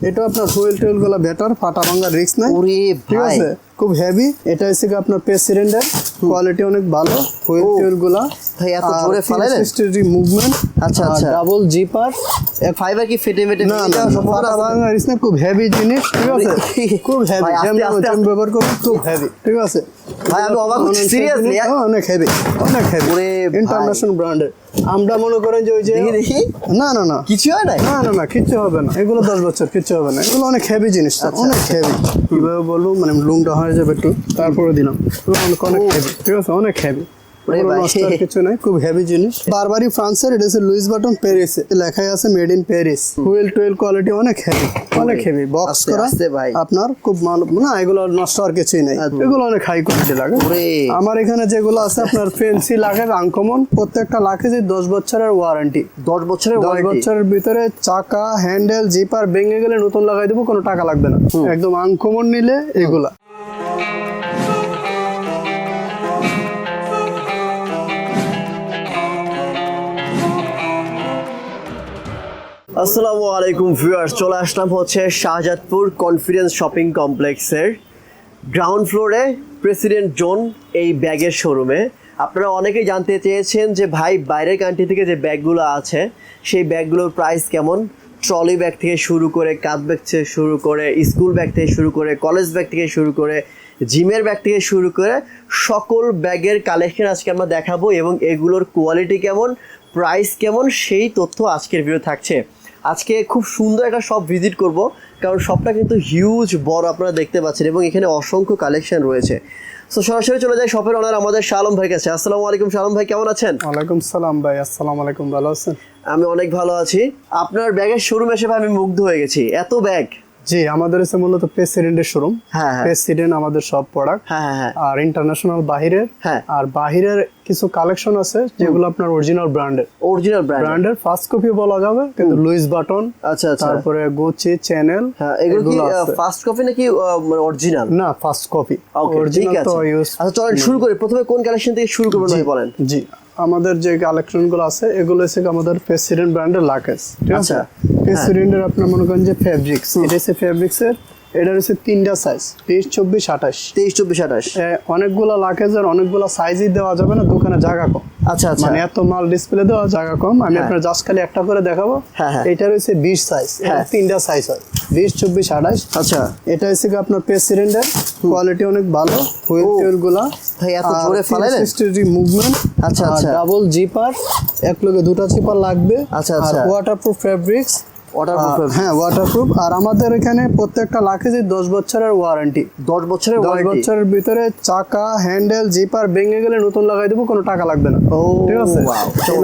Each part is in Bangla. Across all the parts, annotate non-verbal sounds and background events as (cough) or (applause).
এটা আপনার ফুয়েল টুইলগুলা বেটার ফাটা ভাঙার রিস্ক নাই ঠিক আছে? খুব হেভি এটা হচ্ছে আপনার পেস সিলিন্ডার কোয়ালিটি অনেক ভালো। হুইল। গুলা ভাই, এত জোরে ফালাইলেন? মুভমেন্ট আচ্ছা, আচ্ছা। ডাবল জিপার ফাইবার কি ফেটে মেটে না না ফাটা ভাঙার খুব হেভি জিনিস ঠিক আছে? (laughs) খুব হেভি আস্তে, ব্যবহার খুব হেভি ঠিক আছে? ভাই, আমি অবাক হচ্ছি, অনেক হেভি অনেক হেভি ইন্টারন্যাশনাল ব্র্যান্ডের আমরা মনে করেন যে ওই যে না না না। কিছু হয় নাই? না না না কিচ্ছু হবে না। এগুলো দশ বছর কিচ্ছু হবে না। এগুলো অনেক হেভি জিনিস আচ্ছা, অনেক হেভি কীভাবে বলব? মানে লুমটা হয়ে যাবে একটু। তারপরে দিলাম। অনেক হেভি ঠিক আছে অনেক হেভি কিছু নাই খুব হেভি জিনিস। বারবারই ফ্রান্সের এটা হচ্ছে লুইস বাটন প্যারিস লেখাই আছে made in Paris wheel twill quality অনেক হেভি অনেক হেভি বক্স করা ভাই। আপনার খুব ভালো না এগুলো নষ্ট আর কিছুই নাই। এগুলো অনেক হাই কোয়ালিটি লাগে। আমার এখানে যেগুলো আছে আপনার ফেন্সি লাগে আনকমন প্রত্যেকটা লাখে যে দশ বছরের ওয়ারেন্টি দশ বছরের দশ বছরের ভিতরে চাকা হ্যান্ডেল জিপার ভেঙে গেলে নতুন লাগাই দেবো কোনো টাকা লাগবে না। একদম আনকমন নিলে এগুলা। আসসালামু আলাইকুম ভিউয়ার্স, চলে আসলাম হচ্ছে শাহজাদপুর কনফিডেন্স শপিং কমপ্লেক্সের গ্রাউন্ড ফ্লোরে প্রেসিডেন্ট জোন এই ব্যাগের শোরুমে। আপনারা অনেকেই জানতে চেয়েছেন যে ভাই, বাইরের কান্ট্রি থেকে যে ব্যাগগুলো আছে, সেই ব্যাগগুলোর প্রাইস কেমন? ট্রলি ব্যাগ থেকে শুরু করে কাঁধ ব্যাগ থেকে শুরু করে স্কুল ব্যাগ থেকে শুরু করে কলেজ ব্যাগ থেকে শুরু করে জিমের ব্যাগ থেকে শুরু করে, সকল ব্যাগের কালেকশন আজকে আমরা দেখাবো এবং এগুলোর কোয়ালিটি কেমন প্রাইস কেমন, সেই তথ্য আজকের ভিডিও থাকছে। আজকে খুব সুন্দর একটা শপ ভিজিট করব কারণ শপটা কিন্তু হিউজ বড় আপনারা দেখতে পাচ্ছেন এবং এখানে অসংখ্য কালেকশন রয়েছে। সো সরাসরি চলে যাই শপের অনার আমাদের শালম ভাই কাছে। আসসালামু আলাইকুম শালম ভাই কেমন আছেন? ওয়ালাইকুম সালাম ভাই আসসালামু আলাইকুম ভালো আছেন? আমি অনেক ভালো আছি। আপনার ব্যাগের শোরুম এসে ভাই আমি মুগ্ধ হয়ে গেছি। এত ব্যাগ জি আমাদের হচ্ছে মূলত প্রেসিডেন্টের শোরুম হ্যাঁ, হ্যাঁ। প্রেসিডেন্ট আমাদের সব প্রোডাক্ট হ্যাঁ হ্যাঁ হ্যাঁ। আর ইন্টারন্যাশনাল বাহিরের। হ্যাঁ। আর বাহিরের কিছু কালেকশন আছে যেগুলো আপনার অরিজিনাল ব্র্যান্ডের অরিজিনাল ব্র্যান্ড ব্র্যান্ডের ফার্স্ট কপি বলা যাবে কিন্তু লুইস বাটন আচ্ছা আচ্ছা। তারপরে গুচি চ্যানেল হ্যাঁ এগুলো কি ফার্স্ট কপি নাকি অরিজিনাল না ফার্স্ট কপি ওকে ঠিক অরিজিনাল আছে। তো ইউজ আচ্ছা চলেন শুরু করি। প্রথমে কোন কালেকশন থেকে শুরু করবেন ভাই বলেন। জি। আমাদের যে কালেকশনগুলো আছে এগুলো হচ্ছে আমাদের প্রেসিডেন্ট ব্র্যান্ডের লাকেজ ঠিক আছে আচ্ছা। প্রেসিডেন্টের আপনার মনে করেন যে ফেব্রিক্স এটা হচ্ছে ফেব্রিক্স এর এটা হচ্ছে তিনটা সাইজ তেইশ চব্বিশ আঠাশ তেইশ চব্বিশ আঠাশ অনেকগুলো লাকেজের অনেকগুলো সাইজই দেওয়া যাবে না দোকানে জায়গা কম আচ্ছা আচ্ছা মানে এত মাল ডিসপ্লে দেওয়া জায়গা কম আমি হ্যাঁ। আপনার জাস্ট খালি একটা করে দেখাবো হ্যাঁ, হ্যাঁ। এটা রয়েছে বিশ সাইজ। তিনটা সাইজ হয় বিশ চব্বিশ আঠাশ আচ্ছা এটা হচ্ছে আপনার প্রেসিডেন্টের কোয়ালিটি অনেক ভালো হুইল। গুলা ভাই, এত জোরে ফালাইলেন? মুভমেন্ট আচ্ছা, আচ্ছা। ডাবল জিপার এক লগে দুটো জিপার লাগবে আচ্ছা, আচ্ছা। ওয়াটারপ্রুফ ফেব্রিক্স হ্যাঁ ওয়াটারপ্রুফ আর আমাদের এখানে প্রত্যেকটা লাখে দশ বছরের ওয়ারেন্টি দশ বছরের দশ বছরের ভিতরে চাকা হ্যান্ডেল জিপার ভেঙে গেলে নতুন লাগাই দেবো কোনো টাকা লাগবে না। ও, ঠিক আছে?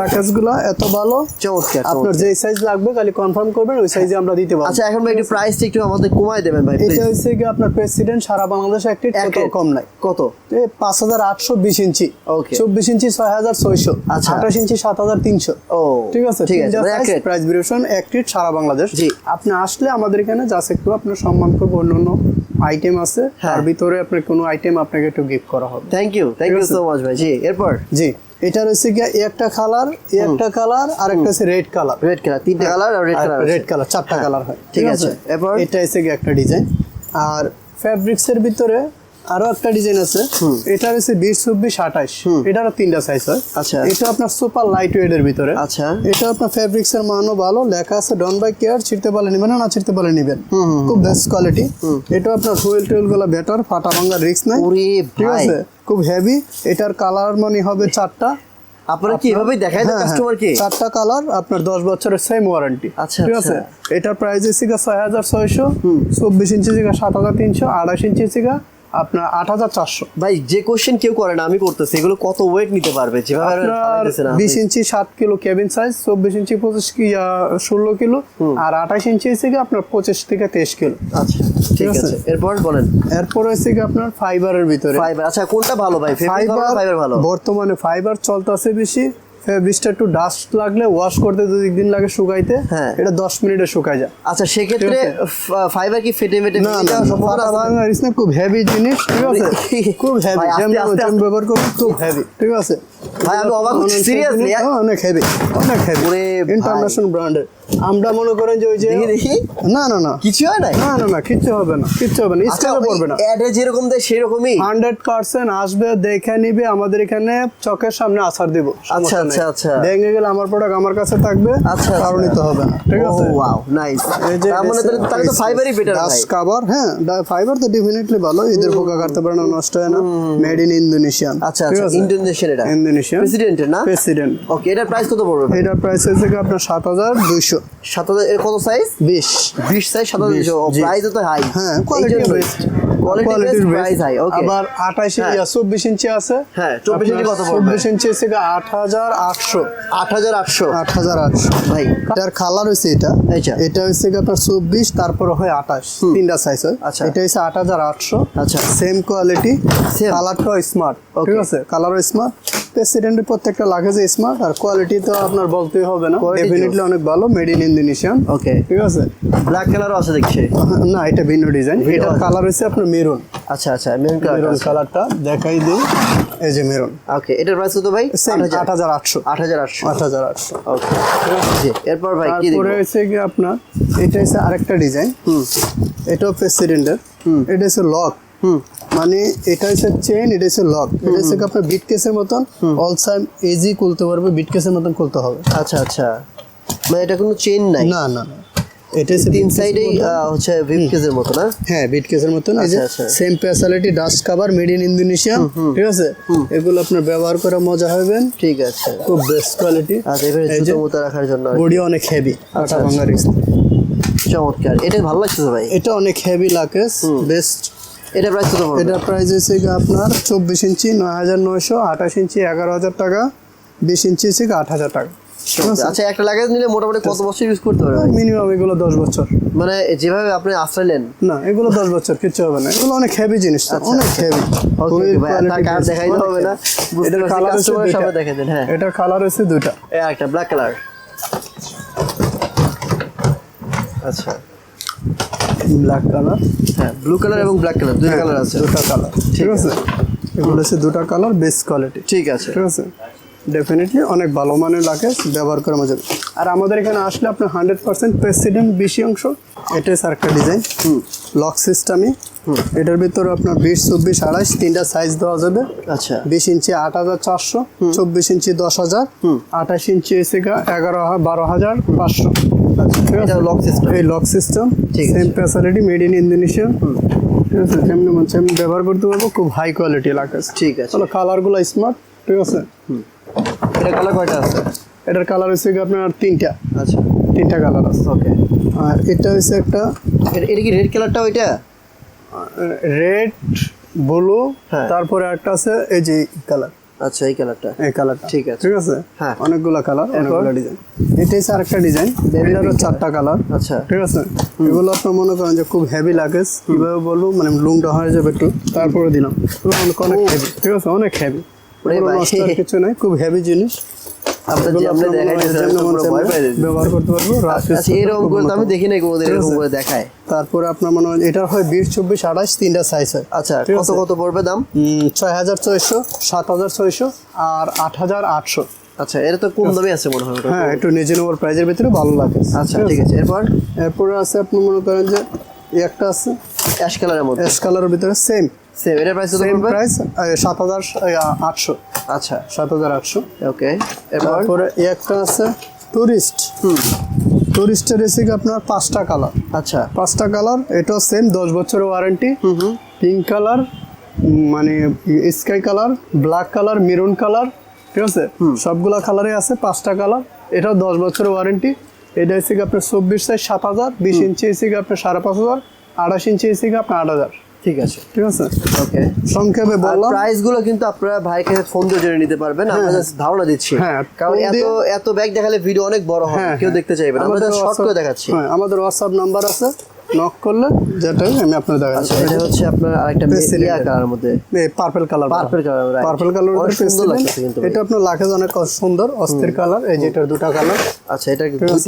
লাকেজগুলা এত ভালো চমৎকার আপনার যে সাইজ লাগবে খালি কনফার্ম করবেন ওই সাইজে আমরা দিতে পারব। আচ্ছা এখন ভাই একটু প্রাইসটা একটু আমাদের কমায় দেবেন ভাই এটা হচ্ছে কি আপনার প্রেসিডেন্ট সারা বাংলাদেশে একটি কত কম নাই। কত? পাঁচ হাজার আটশো বিশ ইঞ্চি। Okay. চব্বিশ ইঞ্চি ছয় হাজার ছয়শো। আচ্ছা। আঠাশ ইঞ্চি সাত হাজার তিনশো। ও ঠিক আছে? ঠিক আছে। প্রাইস ভেরিয়েশন এক রেট সারা বাংলাদেশ। জি। আপনি আসলে আমাদের এখানে জাস্ট একটু আপনার সম্মান করব অন্য অন্য আইটেম আছে। হ্যাঁ। তার ভিতরে আপনার কোনো আইটেম আপনাকে একটু গিফট করা হবে। Thank you thank you so much ভাই। জি এরপর? জি এটা রয়েছে গিয়ে একটা কালার একটা কালার আর একটা হচ্ছে রেড কালার রেড কালার তিনটে কালার আর রেড কালার রেড কালার চারটা কালার হয়। ঠিক আছে। এরপর? এটা এসে একটা ডিজাইন আর ফ্যাব্রিক্স এর ভিতরে আরও একটা ডিজাইন আছে। এটা হচ্ছে বিশ চব্বিশ আঠাশ। এটারও তিনটা সাইজ হয়। আচ্ছা। এটা আপনার সুপার লাইট ওয়েট এর ভিতরে। আচ্ছা। এটা আপনার ফ্যাব্রিক্স এর মানও ভালো। লেখা আছে ডন বাই কেয়ার ছিঁড়তে পারলে নেবেন না ছিঁড়তে পারলে নেবেন। খুব বেস্ট কোয়ালিটি এটা আপনার হুইল টুইলগুলো বেটার ফাটা ভাঙার রিস্ক নাই। ঠিক আছে? খুব হেভি এটার কালার মানে হবে চারটা। আপনারা কি দেন হ্যাঁ, হ্যাঁ, কাস্টমারকে চারটা কালার আপনার দশ বছরের সেম ওয়ারেন্টি আচ্ছা, ঠিক আছে? আচ্ছা। এটার প্রাইস হাজার ছয়শো চব্বিশ ইঞ্চি থেকে সাত হাজার তিনশো আঠাশ ইঞ্চি থেকে আপনার আট হাজার চারশো। ভাই যে কোশ্চেন কেউ করে না আমি করতেছি। এগুলো কত ওয়েট নিতে পারবে? যেভাবে। বিশ ইঞ্চি সাত কিলো কেবিন সাইজ চব্বিশ ইঞ্চি পঁচিশ কি ষোলো কিলো আর আঠাশ ইঞ্চি থেকে আপনার পঁচিশ থেকে তেইশ কিলো। আচ্ছা ঠিক আছে। আছে। এরপর বলেন। এরপর হচ্ছে কি আপনার ফাইবারের ভিতরে। ফাইবার আচ্ছা কোনটা ভালো ভাই? ফাইবার ফাইবার ভালো? বর্তমানে ফাইবার চলতেছে বেশি। ফেব্রিক্সটা একটু ডাস্ট লাগলে ওয়াশ করতে দু দিন লাগে শুকাইতে হ্যাঁ। এটা দশ মিনিটে শুকায় যায়। আচ্ছা সেক্ষেত্রে ফাইবার কি ফেটে মেটে না না ফাটা ভাঙার নেই, খুব হেভি জিনিস ঠিক আছে? খুব হেভি যেমন। ব্যবহার করবেন খুব (laughs) হেভি ঠিক আছে? ভাই, আমি অবাক সিরিয়াসলি অনেক হেভি অনেক হেভি ইন্টারন্যাশনাল ব্র্যান্ডের আমরা মনে করেন যে ওই যে না না না। কিছু হয় না না না না কিচ্ছু হবে না কিচ্ছু হবে না আচ্ছা পড়বে না। অ্যাডে যেরকম দেয় সেরকমই? হান্ড্রেড পার্সেন্ট আসবে দেখে নিবে আমাদের এখানে চোখের সামনে আসার দিব আচ্ছা, আচ্ছা, আচ্ছা। দেখে গেলে আমার প্রোডাক্ট আমার কাছে থাকবে আচ্ছা, কারণ আচ্ছা। নিতে হবে না ঠিক আছে? ওয়াও নাইস এই যে তার মানে তাহলে তো ফাইবারই বেটার ভাই। কাভার হ্যাঁ ফাইবার তো ডেফিনেটলি ভালো এদের পোকা কাটতে পারে না নষ্ট হয় না। মেড ইন ইন্দোনেশিয়ান আচ্ছা আচ্ছা ইন্ডোনেশিয়ান এটা। ইন্দোনেশিয়ান প্রেসিডেন্টের না? প্রেসিডেন্ট ওকে এটার প্রাইস কত পড়বে এটার প্রাইস হয়েছে কি আপনার সাত হাজার দুইশো। সাত হাজার এর কত সাইজ বিশ। বিশ সাইজ সাত হাজার প্রাইস তো হাই হ্যাঁ quality best quality price high okay আবার আঠাশ। চব্বিশ ইঞ্চি আছে। হ্যাঁ, 24 ইঞ্চি কত পড়বে? চব্বিশ ইঞ্চি হচ্ছে আট হাজার আটশো। আট হাজার আটশো। আট হাজার আটশো। ভাই। এটার কালার এটা। আচ্ছা। এটা আপনার তারপর হয় তিনটা সাইজ হয়। আচ্ছা। এটা আচ্ছা। Same quality? Smart Okay. ঠিক আছে? কালারও স্মার্ট প্রেসিডেন্টের প্রত্যেকটা লাগেজে স্মার্ট আর কোয়ালিটি তো আপনার বলতেই হবে না। ডেফিনেটলি অনেক ভালো মেড ইন ইন্দোনেশিয়ান ওকে ঠিক আছে? ব্ল্যাক কালারও আছে দেখছি। না এটা ভিন্ন ডিজাইন এটার কালার হচ্ছে আপনার মেরুন। আচ্ছা আচ্ছা মেরুন মেরুন কালারটা দেখাই দিই। এই যে মেরুন। ওকে এটার প্রাইস কত ভাই? আট হাজার। আটশো। আট হাজার আটশো। আট হাজার আটশো। ওকে জি এরপর ভাই কি তারপরে হচ্ছে কি আপনার এটা হচ্ছে আরেকটা ডিজাইন হুম। এটাও প্রেসিডেন্টের এটা হচ্ছে লক হুম। মানে এটা হচ্ছে চেন এটা হচ্ছে লক এটা হচ্ছে আপনার বিট কেসের মতন অল সাইম ইজি খুলতে পারবে বিট কেসের মতন খুলতে হবে। আচ্ছা আচ্ছা। মানে এটা কোনো চেন নাই? না না না। এটা তিন সাইডেই হচ্ছে ভিপ কেজের মতো না? হ্যাঁ বিট কেসের মতন এই যে। Same facility dust cover made in Indonesia ঠিক আছে? এগুলো আপনার ব্যবহার করে মজা হবেন ঠিক আছে। খুব বেস্ট কোয়ালিটি আচ্ছা এবারে জুতো মোতা রাখার জন্য আর বডি অনেক হেভি আটা। ভাঙা রিস্ক চমৎকার। এটা ভালো লাগছে ভাই। এটা অনেক হেভি লাকেজ বেস্ট এটা প্রাইস কত এটার প্রাইস হচ্ছে আপনার চব্বিশ ইঞ্চি নয় হাজার নয়শো আঠাশ ইঞ্চি এগারো হাজার টাকা বিশ ইঞ্চি হচ্ছে আট হাজার টাকা। আচ্ছা একটা লাগাজ নিলে মোটামুটি কত বছর ইউজ করতে পারবে মিনিমাম এগুলো দশ বছর। মানে যেভাবে আপনি আশ্রয় না এগুলো দশ বছর কিচ্ছু হবে না। এগুলো অনেক হেভি জিনিস তো, অনেক হেভি দেখাইতে হবে না। এটার কালার হচ্ছে দুইটা। দেন হ্যাঁ। এটার কালার হচ্ছে দুইটা। এই একটা ব্ল্যাক কালার আচ্ছা। ব্ল্যাক কালার হ্যাঁ ব্লু কালার এবং ব্ল্যাক কালার দুইটা কালার আছে। দুটা কালার ঠিক আছে। এগুলো হচ্ছে দুটা কালার বেস্ট কোয়ালিটি ঠিক আছে। ঠিক আছে। ডেফিনেটলি অনেক ভালো মানের লাকেজ ব্যবহার করা মজা আর আমাদের এখানে আসলে আপনার হান্ড্রেড পার্সেন্ট প্রেসিডেন্ট বেশি অংশ এটা হচ্ছে আরেকটা ডিজাইন লক সিস্টেমই এটার ভিতরে আপনার বিশ চব্বিশ আড়াইশ তিনটা সাইজ দেওয়া যাবে। আচ্ছা। বিশ ইঞ্চি আট হাজার চারশো চব্বিশ ইঞ্চি দশ হাজার আঠাশ ইঞ্চি এসে এগারো বারো হাজার পাঁচশো। লক সিস্টেম এই lock system same facility made in Indonesia ঠিক আছে? যেমনি মন সেমনি ব্যবহার করতে পারব খুব হাই কোয়ালিটি লাকেজ ঠিক আছে। কালারগুলো স্মার্ট ঠিক আছে? এটা কালার কয়টা আছে? এটার কালার হচ্ছে আপনার তিনটা। আচ্ছা। তিনটা কালার আছে। ওকে আর এটা হচ্ছে একটা এটা কি রেড কালারটা ওইটা? রেড ব্লু হ্যাঁ। তারপরে একটা আছে এই যে কালার আচ্ছা এই কালারটা এই কালারটা ঠিক আছে। ঠিক আছে? হ্যাঁ। অনেকগুলো কালার অনেকগুলো ডিজাইন এটা হচ্ছে আরেকটা ডিজাইন এটারও চারটা কালার আচ্ছা। ঠিক আছে? এগুলো আপনার মনে করেন যে খুব হেভি লাগেজ কীভাবে বলব? মানে লুংটা হয়ে যাবে একটু। তারপরে দিলাম। অনেক হেভি ঠিক আছে? অনেক হেভি কিছু নাই খুব হেভি জিনিস। ব্যবহার করতে পারব আচ্ছা এরকম করে আমি দেখি নাই কোনোদিন এরকম করে দেখায়। তারপরে আপনার মনে হয় এটা হয় বিশ চব্বিশ আঠাশ তিনটা সাইজ হয়। আচ্ছা কত কত পড়বে দাম? ছয় হাজার ছয়শো সাত হাজার ছয়শো আর আট হাজার আটশো। আচ্ছা এটা তো কম দামে আছে মনে হয়। হ্যাঁ একটু রিজনেবল প্রাইজের ভিতরে ভালো লাগে। আচ্ছা ঠিক আছে? এরপর? এরপরে আছে আপনি মনে করেন যে একটা আছে। অ্যাশ কালারের মধ্যে। এস কালারের ভিতরে সেম সেম এটার প্রাইস কত সেম প্রাইস সাত হাজার আটশো। আচ্ছা। সাত হাজার আটশো। ওকে তারপরে এই একটা আছে টুরিস্ট হুম। টুরিস্টের রেসিক আপনার পাঁচটা কালার আচ্ছা। পাঁচটা কালার এটাও সেম দশ বছরের warranty hmm hmm. Pink colour মানে sky colour black colour maroon colour ঠিক আছে? সবগুলা কালারে আছে পাঁচটা কালার এটাও দশ বছরের ওয়ারেন্টি এটা হচ্ছে কি আপনার চব্বিশ সাইজ সাত হাজার বিশ ইঞ্চি এসে আপনার সাড়ে পাঁচ হাজার আঠাশ ইঞ্চি এসে আপনার আট হাজার। ঠিক আছে। ঠিক আছে। ওকে সংক্ষেপে বললাম প্রাইসগুলো কিন্তু আপনারা ভাইকে কাছে ফোন দিয়ে জেনে নিতে পারবেন আমরা জাস্ট ধারণা দিচ্ছি। হ্যাঁ, কারণ এত এত ব্যাগ দেখালে ভিডিও অনেক বড় হবে হ্যাঁ কেউ হ্যাঁ। দেখতে চাইবে না। আমরা শর্ট করে দেখাচ্ছি। হ্যাঁ আমাদের হোয়াটসঅ্যাপ নাম্বার আছে। নক করলে যেটাই আমি আপনার দেখাচ্ছি। আচ্ছা এটা হচ্ছে আপনার আরেকটা এর। কালারের মধ্যে। Purple colour color, right. Purple colour অনেক সুন্দর লাগতেছে কিন্তু এটা আপনার লাখেজ অনেক সুন্দর অস্থির কালার এই যে এটার দুটা কালার আচ্ছা এটা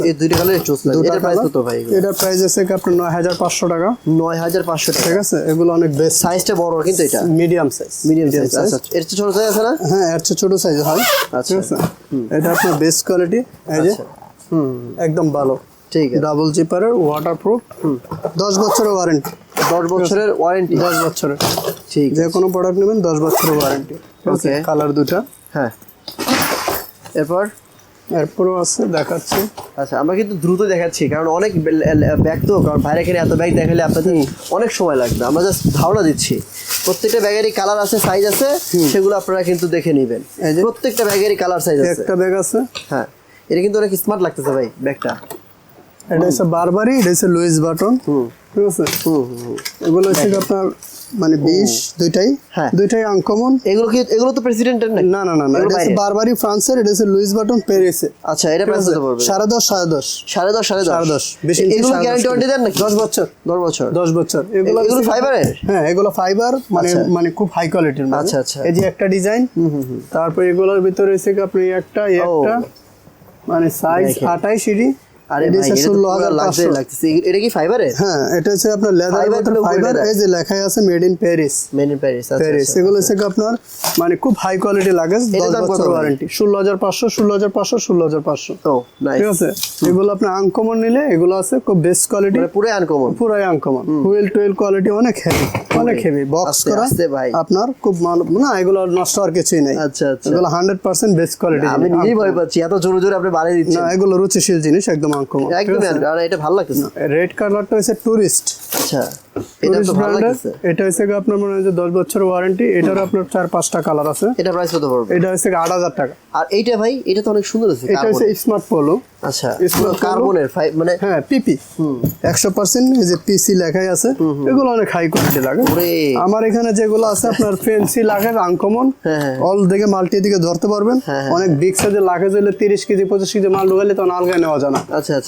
এই দুইটা কালার চুজ লাগে। এটার প্রাইস কত ভাই এটার প্রাইস আছে কি আপনার নয় হাজার পাঁচশো টাকা। নয় হাজার পাঁচশো টাকা। ঠিক আছে এগুলো অনেক বেস্ট সাইজটা বড় কিন্তু এটা। মিডিয়াম সাইজ মিডিয়াম সাইজ আচ্ছা এর চেয়ে ছোট সাইজ আছে না? হ্যাঁ এর চেয়ে ছোট সাইজ হয়। আচ্ছা। এটা আপনার বেস্ট কোয়ালিটি এই যে আচ্ছা। হুম একদম ভালো। ঠিক আছে। ডাবল জিপারের ওয়াটার প্রুফ দশ বছরের ওয়ারেন্টি দশ বছরের ওয়ারেন্টি দশ বছরের। ঠিক যে কোনো প্রোডাক্ট নেবেন দশ বছরের ওয়ারেন্টি Okay. কালার দুটা। হ্যাঁ। এরপর? এরপরও আছে দেখাচ্ছি। আচ্ছা আমরা কিন্তু দ্রুত দেখাচ্ছি কারণ অনেক ব্যাগ তো কারণ বাইরে এখানে এত ব্যাগ দেখালে আপনাদের অনেক সময় লাগবে। আমরা জাস্ট ধারণা দিচ্ছি। প্রত্যেকটা ব্যাগেরই কালার আছে সাইজ আছে সেগুলো আপনারা কিন্তু দেখে নেবেন। প্রত্যেকটা ব্যাগেরই কালার সাইজ আছে। একটা ব্যাগ আছে। হ্যাঁ। এটা কিন্তু অনেক স্মার্ট লাগতেছে ভাই ব্যাগটা এটা হচ্ছে বারবারি এটা হচ্ছে লুইস বাটন। হুম। ঠিক আছে। এগুলো হচ্ছে কি আপনার মানে বিশ দুইটাই? হ্যাঁ। দুইটাই আনকমন এগুলো কি এগুলো তো প্রেসিডেন্টের না না না না এটা হচ্ছে বারবারি ফ্রান্সের এটা হচ্ছে লুইস বাটন প্যারিসে আচ্ছা এটা প্রাইস কত পড়বে। সাড়ে দশ সাড়ে দশ। সাড়ে দশ সাড়ে দশ। সাড়ে দশ। বেশি এগুলো গ্যারান্টি ওয়ারেন্টি দেন নাকি? দশ বছর। দশ বছর। দশ বছর। এগুলো হচ্ছে কি ফাইবারের হ্যাঁ এগুলো ফাইবার মানে আচ্ছা। মানে খুব হাই কোয়ালিটির আচ্ছা, আচ্ছা। এই যে একটা ডিজাইন তারপর এগুলোর ভিতরে কি আপনি একটা একটা মানে সাইজ দেখেন। আঠাই সিঁড়ি। আরে এটা হচ্ছে এটা তো ষোলো পুরো হাজার লাক্সারি লাগতেছে। এটা কি ফাইবারের হ্যাঁ এটা হচ্ছে আপনার লেদার ফাইবার এই যে লেখাই আছে made in Paris in Paris আচ্ছা প্যারিস আচ্ছা। এগুলো হচ্ছে আপনার মানে খুব হাই কোয়ালিটি বছর ওয়ারেন্টি ও নাইস ঠিক আছে? এগুলো আনকমন নিলে এগুলো আছে খুব বেস্ট কোয়ালিটি মানে পুরো আনকমন পুরাই আনকমন হুইল টুইল কোয়ালিটি অনেক হেভি অনেক হেভি বক্স করা ভাই। আপনার খুব না এগুলো নষ্ট আর কিছুই নেই। আচ্ছা, আচ্ছা। এগুলো হান্ড্রেড পার্সেন্ট বেস্ট কোয়ালিটি আমি নিজেই ভয় পাচ্ছি এত জোরে জোরে আপনি বাড়িয়ে না দিচ্ছেন এগুলো রুচিশীল জিনিস একদম আর এটা ভালো লাগতেছে রেড কালারটা হচ্ছে টুরিস্ট আচ্ছা এটা তো ভালো লাগতেছে। এটা হচ্ছে আপনার মনে হয় যে দশ বছর ওয়ারেন্টি এটার আপনার চার পাঁচটা কালার আছে। এটা প্রাইস কত পড়বে? এটা হচ্ছে আট হাজার টাকা। আর এইটা ভাই এটা তো অনেক সুন্দর আছে এটা হচ্ছে স্মার্ট পোলো আচ্ছা কার্বনের মানে হ্যাঁ পিপি একশো পার্সেন্ট যে পিসি লেখাই আছে এগুলো অনেক হাই কোয়ালিটি লাগে। আমার এখানে যেগুলো আছে আপনার ফেন্সি লাগে আনকমন। অল দিকে মাল্টি দিকে ধরতে পারবেন। অনেক বিগ সাইজের লাগে দিলে তিরিশ কেজি পঁচিশ কেজি মাল ঢুকালে তখন আলগায় নেওয়া যায় না।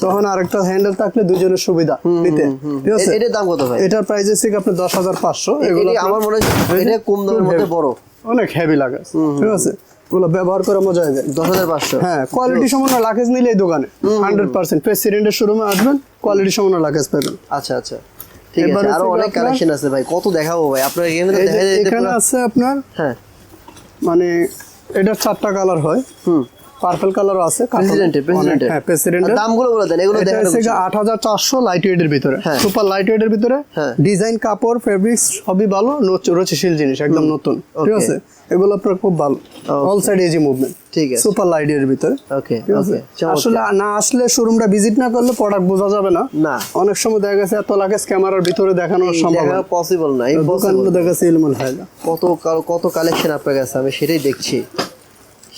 তখন আরেকটা হ্যান্ডেল থাকলে দুজনের সুবিধা নিতে। ঠিক আছে? এটার দাম কত ভাই? এটার প্রাইস হচ্ছে আপনার দশ হাজার পাঁচশো। এগুলো আমার মনে হয় এটা কম দামের মধ্যে বড়। অনেক হেভি লাগে। ঠিক আছে? এগুলো ব্যবহার করে মজা হবে। দশ হাজার পাঁচশো। হ্যাঁ কোয়ালিটি সমান লাকেজ নিলে এই দোকানে হান্ড্রেড পার্সেন্ট প্রেসিডেন্টের শোরুমে আসবেন কোয়ালিটি সম্পন্ন লাকেজ পাবেন। আচ্ছা আচ্ছা। ঠিক আছে আরও অনেক কালেকশন আছে ভাই কত দেখাবো ভাই? আপনার এখানে আছে আপনার হ্যাঁ। মানে এটা চারটা কালার হয়। হুম। পার্পল কালারও আছে প্রেসিডেন্টের প্রেসিডেন্টের হ্যাঁ প্রেসিডেন্টের দামগুলো বলে দেন এগুলো দেখানো লাইট ওয়েটের ভিতরে হ্যাঁ। সুপার লাইট ওয়েটের ভিতরে। হ্যাঁ। ডিজাইন কাপড় ফেব্রিক্স সবই ভালো রচিশীল জিনিস একদম নতুন। ঠিক আছে? এগুলো আপনার খুব ভালো। অল সাইড এজি মুভমেন্ট ঠিক আছে। সুপার লাইটের ভিতরে ওকে ওকে আসলে না আসলে শোরুমটা ভিজিট না করলে প্রোডাক্ট বোঝা যাবে না। না। অনেক সময় দেখা গেছে এত লাগেজ ক্যামেরার ভিতরে দেখানো সম্ভব দেখা পসিবল না impossible। দোকানগুলো দেখা গেছে ইলমন হয় না কত কত কালেকশন আপনার কাছে আমি সেটাই দেখছি।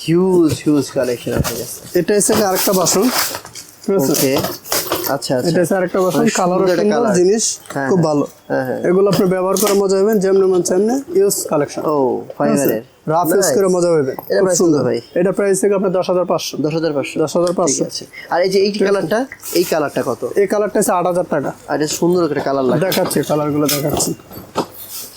হিউজ হিউজ কালেকশন কাছে এটা কি আরেকটা বাসন? ওকে আচ্ছা আচ্ছা। এটা আরেকটা বাসন কালার সুন্দর। জিনিস হ্যাঁ, খুব হ্যাঁ। ভালো। হ্যাঁ। এগুলো আপনি ব্যবহার করে মজা হবেন যেমন মন তেমনি ইউজ কালেকশন ও ফাইবারের রাফ ইউজ করে মজা এটা সুন্দর। ভাই? এটা প্রাইস থেকে আপনার ঠিক আছে। আর এই যে এই কালারটা এই কালারটা কত? এই কালারটা হচ্ছে আট হাজার টাকা। আর সুন্দর একটা কালার লাগে দেখাচ্ছি কালারগুলো দেখাচ্ছি।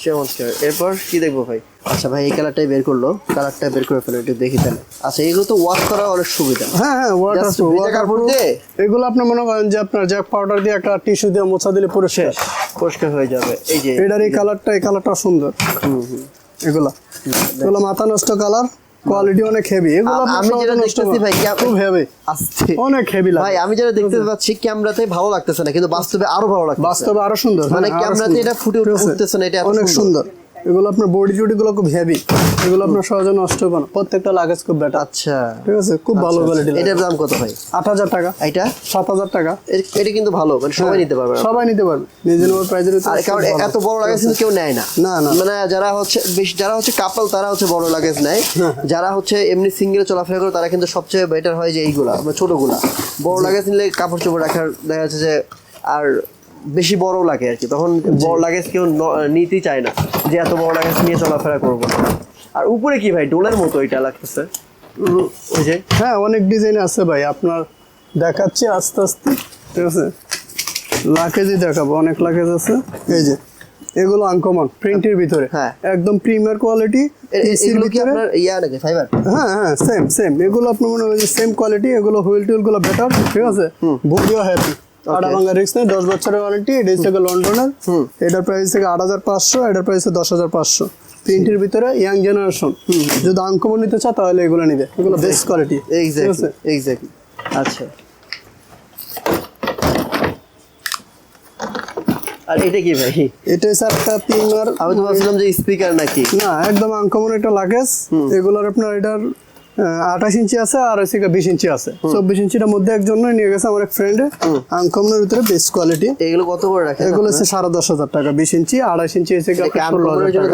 চমৎকার। এরপর কি দেখব ভাই? আচ্ছা ভাই এই কালারটাই বের করল। কালারটা বের করে ফেলো একটু দেখি তাহলে। আচ্ছা এগুলো তো ওয়াশ করা অনেক সুবিধা। হ্যাঁ হ্যাঁ ওয়াটার প্রুফ এগুলো আপনি মনে করেন যে আপনার জ্যাক পাউডার দিয়ে একটা টিস্যু দিয়ে মোছা দিলে পুরো শেষ। পরিষ্কার হয়ে যাবে। এই যে এটার এই কালারটা এই কালারটা সুন্দর। হুম এগুলো। এগুলো মাথা নষ্ট কালার কোয়ালিটি অনেক হেভি এগুলো আমি যেটা দেখতেছি ভাই, খুব হেভি আসছে অনেক হেভি লাগে। ভাই আমি যেটা দেখতে পাচ্ছি ক্যামেরাতে ভালো লাগতেছে না কিন্তু বাস্তবে আরও ভালো লাগছে বাস্তবে আরও সুন্দর। মানে হ্যাঁ, ক্যামেরাতে এটা ফুটে উঠতেছে না এটা অনেক সুন্দর। এগুলো আপনার বডি টুডি গুলো খুব হেভি এগুলো আপনার সহজে নষ্ট হবে না। প্রত্যেকটা লাগেজ খুব বেটার আচ্ছা। ঠিক আছে খুব ভালো কোয়ালিটি এটার দাম কত ভাই? আট হাজার টাকা। এটা সাত হাজার টাকা। এটা কিন্তু ভালো মানে সবাই নিতে পারবে। সবাই নিতে পারবে। রিজনেবল প্রাইসের আর কারণ এত বড় লাগেজ কিন্তু কেউ নেয় না। না, না। মানে যারা হচ্ছে বেশ যারা হচ্ছে কাপল তারা হচ্ছে বড় লাগেজ নেয়। যারা হচ্ছে এমনি সিঙ্গেল চলাফেরা করে তারা কিন্তু সবচেয়ে বেটার হয় যে এইগুলা মানে ছোটগুলা। বড় লাগেজ নিলে কাপড় চোপড় রাখার দেখা যাচ্ছে যে আর বেশি বড় লাগে আর কি। তখন বড় লাগেজ কেউ নিতেই চায় না যে এত বড় লাগেজ নিয়ে চলাফেরা করব। না আর উপরে কি ভাই? ডোলের মতো এটা লাগতেছে। ওই যে। হ্যাঁ অনেক ডিজাইন আছে ভাই। আপনার দেখাচ্ছি আস্তে আস্তে ঠিক আছে? লাকেজই দেখাবো। অনেক লাকেজ আছে। এই যে এগুলো আনকমন প্রিন্টের ভিতরে। হ্যাঁ। একদম প্রিমিয়ার কোয়ালিটি এগুলো কি আপনার ইয়া নাকি? ফাইবার হ্যাঁ হ্যাঁ সেম সেম এগুলো আপনার মনে হয় যে সেম কোয়ালিটি এগুলো হুইল টুইলগুলো বেটার ঠিক আছে বডিও হ্যাপি ভাঙা রিস্ক নেই দশ বছরের ওয়ারেন্টি এটা থেকে লন্ডনের এটার প্রাইস থেকে আট হাজার পাঁচশো এটার প্রাইস দশ হাজার পাঁচশো। তিনটির ভিতরে ইয়াং জেনারেশন যদি আঙ্কমন নিতে চাও তাহলে এগুলো নিবে এগুলো বেস্ট কোয়ালিটি এক্স্যাক্টলি আচ্ছা। আর এটা কি ভাই? এটা একটা ভাবছিলাম যে স্পিকার নাকি। না একদম আনকমন একটা লাগেজ এগুলোর আপনার এটার আঠাশ ইঞ্চি আছে আর হচ্ছে বিশ ইঞ্চি আছে। চব্বিশ ইঞ্চিটার মধ্যে একজন নিয়ে গেছে আমার এক ফ্রেন্ডে আনকমনের ভিতরে বেস্ট কোয়ালিটি এগুলো কত করে রাখেন এগুলো হচ্ছে সাড়ে দশ হাজার টাকা বিশ ইঞ্চি আড়াইশ ইঞ্চি টাকা।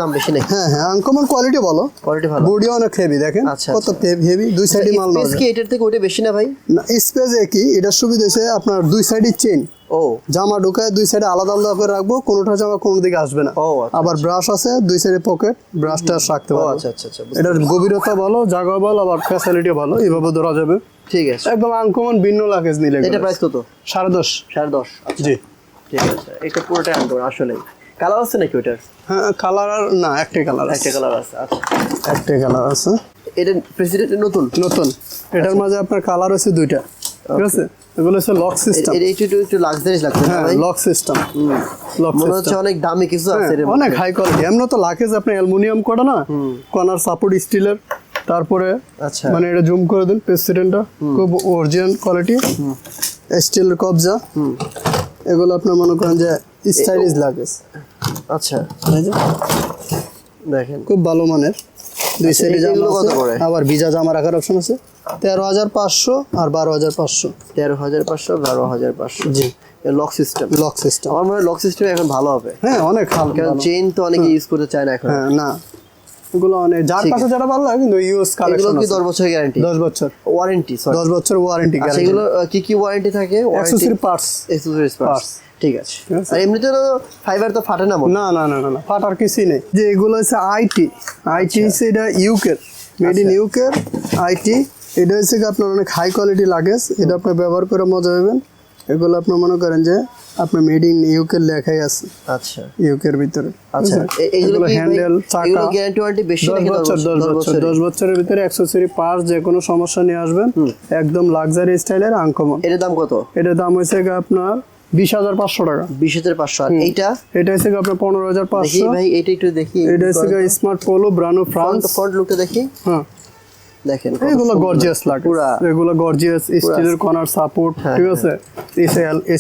দাম বেশি নাকি? হ্যাঁ হ্যাঁ আনকমন কোয়ালিটি বলো কোয়ালিটি ভালো। বডি অনেক হেভি দেখেন। আচ্ছা, কত হেভি দুই সাইডে মাল স্পেস কি এটার থেকে ওটা বেশি না ভাই? না স্পেস একই এটার সুবিধা হচ্ছে আপনার দুই সাইডে চেন ও। জামা ঢুকায় দুই সাইডে আলাদা আলাদা করে রাখব কোনোটা জামা কোনো দিকে আসবে না। ও, আচ্ছা, আবার ব্রাশ আছে দুই সাইডে পকেট ব্রাশটা রাখতে ও পারব। আচ্ছা আচ্ছা আচ্ছা এটার গভীরতা ভালো জায়গা ভালো আবার ফ্যাসিলিটি ভালো এইভাবে ধরা যাবে। ঠিক আছে। একদম আনকমন ভিন্ন লাগেজ নিলে এটা প্রাইস কত? সাড়ে দশ। সাড়ে দশ আচ্ছা। জি। ঠিক আছে এটা পুরোটাই আনকমন আসলে। কালার আছে নাকি ওটার? হ্যাঁ কালার আর না একটাই কালার একটা কালার আছে আচ্ছা। একটাই কালার আছে। এটা প্রেসিডেন্ট নতুন? নতুন। এটার মাঝে আপনার কালার আছে দুইটা। ঠিক আছে? এগুলো হচ্ছে লক সিস্টেম এটা একটু একটু- লাক্সারিস লাগছে হ্যাঁ লক সিস্টেম লক মনে হচ্ছে অনেক দামি কিছু আছে। হ্যাঁ, অনেক হাই কোয়ালিটি এমন তো লাকেজ আপনি অ্যালুমিনিয়াম করা না কর্নার সাপোর্ট স্টিলের তারপরে আচ্ছা। মানে এটা জুম করে দিন প্রেসিডেন্টটা খুব অরিজিনাল কোয়ালিটি স্টিলের কবজা। এগুলো আপনার মনে করেন যে স্টাইলিশ লাগেজ আচ্ছা। দেখেন। খুব ভালো মানের। দুই আচ্ছা, জামা আছে? আবার ভিজা জামা রাখার অপশন আছে। তেরো হাজার পাঁচশো আর বারো হাজার পাঁচশো। তেরো হাজার পাঁচশো বারো হাজার পাঁচশো। জি। লক সিস্টেম লক সিস্টেম আমার মনে হয় লক সিস্টেম এখন ভালো হবে। হ্যাঁ অনেক হালকা কারণ চেইন তো অনেকে ইউজ করতে চায় না এখন। হ্যাঁ না। এগুলো অনেক যার কাছে যারা ভালো লাগে কিন্তু ইউজ এগুলো কি দশ বছর গ্যারান্টি দশ বছর। ওয়ারেন্টি সরি দশ বছর ওয়ারেন্টি আচ্ছা এগুলো কি কি ওয়ারেন্টি থাকে? অ্যাক্সেসরি পার্টস এক্সেসরিজ পার্টস ঠিক আছে। আর এমনিতে তো ফাইবার তো ফাটে না না না না না ফাটার কিছুই নেই। যে এগুলো হচ্ছে আইটি আইটি আচ্ছা। হচ্ছে এটা ইউকের মেড ইন ইউকের আইটি এটা হচ্ছে কি আপনার অনেক হাই কোয়ালিটি লাগেজ এটা আপনি ব্যবহার করে মজা পাবেন। এগুলো আপনি মনে করেন যে আপনার মেড ইন ইউকের লেখাই আছে। আচ্ছা। ইউকের ভিতরে। আচ্ছা। এগুলো হ্যান্ডেল চাকা। গ্যারান্টি ওয়ারেন্টি বেশি দশ নাকি বছর দশ বছর দশ বছরের ভিতরে অ্যাক্সেসরি পার্টস যে কোনো সমস্যা নিয়ে আসবেন। একদম লাক্সারি স্টাইলের আনকমন এটার দাম কত? এটার দাম হয়েছে গিয়ে আপনার বিশ হাজার পাঁচশো টাকা। বিশ হাজার পাঁচশো। আর এইটা? এটা হচ্ছে আপনার পনেরো হাজার পাঁচশো। ভাই এটা একটু দেখি। এটা হচ্ছে স্মার্ট পোলো ব্রানো ফ্রান্স ফ্রন্ট লুকটা দেখি। হ্যাঁ। দেখেন এগুলো গর্জিয়াস লাগে। পুরা এগুলো গর্জিয়াস স্টিলের কর্নার সাপোর্ট হ্যাঁ, ঠিক আছে?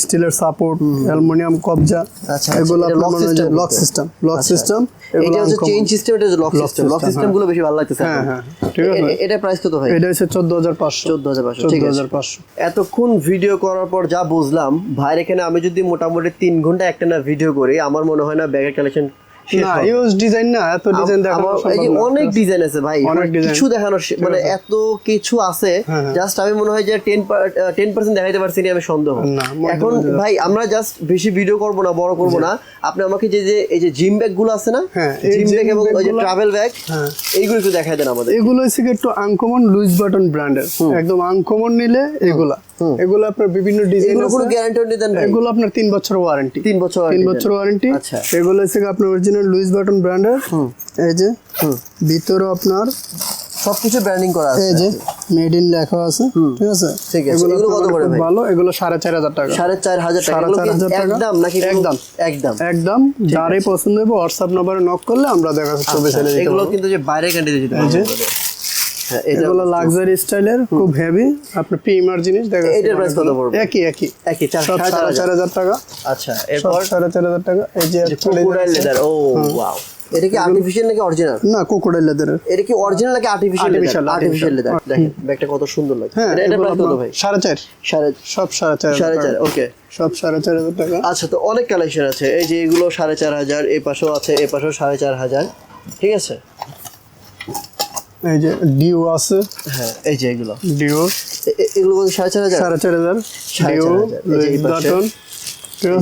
স্টিলের সাপোর্ট অ্যালুমিনিয়াম কবজা আচ্ছা, এগুলো এটা lock লক সিস্টেম লক আচ্ছা। সিস্টেম এটা হচ্ছে চেইন সিস্টেম এটা লক সিস্টেম লক সিস্টেমগুলো বেশি ভালো লাগতেছে হ্যাঁ, হ্যাঁ, ঠিক আছে। এটা প্রাইস কত ভাই? এটা হচ্ছে চোদ্দ হাজার পাঁচশো। চোদ্দ হাজার পাঁচশো চোদ্দ ঠিক আছে। হাজার পাঁচশো। এতক্ষণ ভিডিও করার পর যা বুঝলাম ভাইয়ের এখানে আমি যদি মোটামুটি তিন ঘণ্টা একটা না ভিডিও করি আমার মনে হয় না ব্যাগের কালেকশন না ইউজ ডিজাইন না এত ডিজাইন দেখানো এই যে সম্ভব না। অনেক ডিজাইন আছে ভাই অনেক মানে। কিছু মানে এত কিছু আছে হ্যাঁ, হ্যাঁ। জাস্ট আমি মনে হয় যে টেন টেন পার্সেন্ট দেখাইতে পারছি না আমি সন্দেহ। এখন ভাই আমরা জাস্ট বেশি ভিডিও করব না বড় করব না। আপনি আমাকে যে যে এই যে জিম ব্যাগগুলো আছে না জিম ব্যাগ এবং ওই যে ট্রাভেল ব্যাগ হ্যাঁ। এইগুলো একটু দেখাই দেন আমাদের এগুলো হচ্ছে একটু আনকমন লুইস বাটন ব্র্যান্ডের একদম আনকমন নিলে এগুলা। এগুলো আপনার বিভিন্ন ডিজাইন এগুলো গ্যারান্টি দেন এগুলো আপনার তিন বছর ওয়ারেন্টি তিন বছর তিন warranty বছর ওয়ারেন্টি আচ্ছা। এগুলো হচ্ছে আপনার অরিজিনাল লুইস বাটন ব্র্যান্ডের এই যে ভিতরে আপনার সবকিছু ব্র্যান্ডিং করা আছে। এই যে মেড ইন লেখা আছে ঠিক আছে? ঠিক আছে। এগুলো কত করে ভাই? ভালো। এগুলো সাড়ে চার হাজার টাকা। সাড়ে চার হাজার টাকা। সাড়ে এগুলো। একদম নাকি একদম। একদম? একদম। যারই পছন্দ হবে হোয়াটসঅ্যাপ নাম্বারে নক করলে আমরা দেখা যাচ্ছে ছবি ছেড়ে দিতে আচ্ছা, এগুলো কিন্তু যে বাইরে কান্ট্রিতে যেতে পারবে এটা এগুলো লাক্সারি স্টাইলের খুব হেভি আপনার প্রিমিয়ার জিনিস দেখা এটার price কত পড়বে? একই একই। একই চার সব সাড়ে চার সাড়ে হাজার। চার হাজার। টাকা। আচ্ছা এরপর? সাড়ে চার হাজার টাকা। এই যে ক্রোকোডাইল লেদার ও ওয়াও এটা কি আর্টিফিশিয়াল নাকি অরিজিনাল না কোকোডাইল লেদারের এটা কি অরিজিনাল নাকি আর্টিফিশিয়াল Artificial, আর্টিফিশিয়াল লেদার দেখেন ব্যাগটা কত সুন্দর লাগে হ্যাঁ এটা এটা প্রাইস কত ভাই? সাড়ে চার। সাড়ে সব সাড়ে চার সাড়ে হাজার চার টাকা। ওকে সব সাড়ে চার হাজার টাকা। আচ্ছা তো অনেক কালেকশন আছে। এই যে এগুলো সাড়ে চার হাজার এই পাশেও আছে এই পাশেও সাড়ে চার হাজার। ঠিক আছে? এই যে ডিও আছে। হ্যাঁ এই যে এগুলো। এ- এগুলো কত সাড়ে চার হাজার? সাড়ে চার হাজার।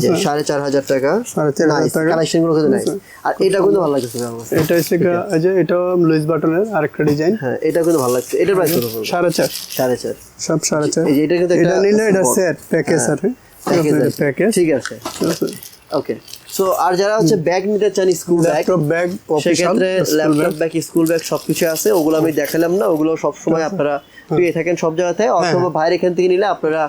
যে আছে? সাড়ে চার হাজার টাকা। সাড়ে চার হাজার টাকা। কালেকশনগুলো কিন্তু নাই আর এটা কিন্তু ভালো লাগছে এটা হচ্ছে এই যে এটা লুইস বাটনের আরেকটা ডিজাইন। হ্যাঁ এটা কিন্তু ভালো লাগছে। এটার প্রাইস কত সাড়ে চার। সাড়ে চার। সব সাড়ে চার। এই যে এটা কিন্তু এটা নিলে এটা সেট প্যাকেজ আর আছে। প্যাকেজ ঠিক আছে। ওকে সো আর যারা হচ্ছে ব্যাগ নিতে চান স্কুল ব্যাগ ব্যাগ সেক্ষেত্রে ল্যাপটপ ব্যাগ স্কুল ব্যাগ সবকিছু আছে ওগুলো আমি দেখালাম না ওগুলো সবসময় আপনারা পেয়ে থাকেন সব জায়গাতে। অথবা বাইরে এখান থেকে নিলে আপনারা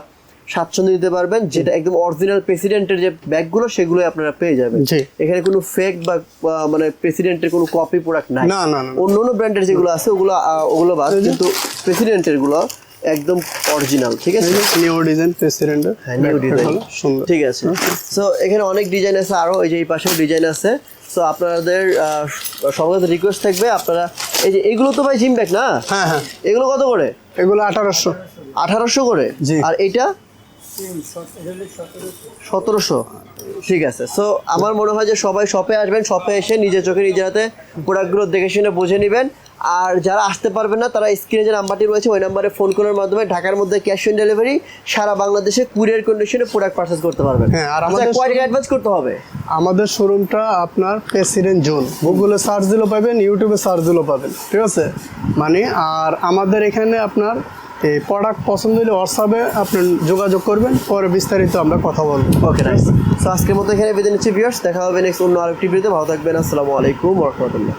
স্বাচ্ছন্দ্য দিতে পারবেন যেটা একদম অরিজিনাল প্রেসিডেন্টের যে ব্যাগগুলো সেগুলো আপনারা পেয়ে যাবেন। এখানে কোনো ফেক বা মানে প্রেসিডেন্টের কোনো কপি প্রোডাক্ট নাই। না না না অন্য অন্য ব্র্যান্ডের যেগুলো আছে ওগুলো ওগুলো বাদ কিন্তু প্রেসিডেন্টেরগুলো একদম অরিজিনাল ঠিক আছে? নিউ ডিজাইন প্রেসিডেন্টের হ্যাঁ নিউ ডিজাইন সুন্দর। ঠিক আছে। সো এখানে অনেক ডিজাইন আছে আরও এই যে এই পাশেও ডিজাইন আছে। সো আপনাদের সবার রিকোয়েস্ট থাকবে আপনারা এই যে এগুলো তো ভাই জিম ব্যাগ না? হ্যাঁ হ্যাঁ। এগুলো কত করে? এগুলো আঠারোশো। আঠারোশো করে। আর এইটা সতেরোশো। ঠিক আছে। সো আমার মনে হয় যে সবাই শপে আসবেন শপে এসে নিজের চোখে নিজের হাতে প্রোডাক্টগুলো দেখে শুনে বুঝে নেবেন। আর যারা আসতে পারবেন না তারা স্ক্রিনে যে নাম্বারটি রয়েছে ওই নাম্বারে ফোন করার মাধ্যমে ঢাকার মধ্যে ক্যাশ অন ডেলিভারি সারা বাংলাদেশে কুরিয়ার কন্ডিশনে প্রোডাক্ট পারচেস করতে পারবেন। হ্যাঁ, আর আচ্ছা, আমাদের- কয় টাকা অ্যাডভান্স করতে হবে। আমাদের শোরুমটা আপনার প্রেসিডেন্ট জোন গুগলে সার্চ দিলেও পাবেন ইউটিউবে সার্চ দিলেও পাবেন ঠিক আছে? মানে আর আমাদের এখানে আপনার এই প্রোডাক্ট পছন্দ হলে হোয়াটসঅ্যাপে আপনি যোগাযোগ করবেন পরে বিস্তারিত আমরা কথা বলব। ওকে নাইস সো আজকের মতো এখানে বেঁধে নিচ্ছি ভিউয়ার্স দেখা হবে নেক্সট অন্য আরেকটি ভিডিওতে ভালো থাকবেন আসসালামু আলাইকুম রহমতুল্লাহ।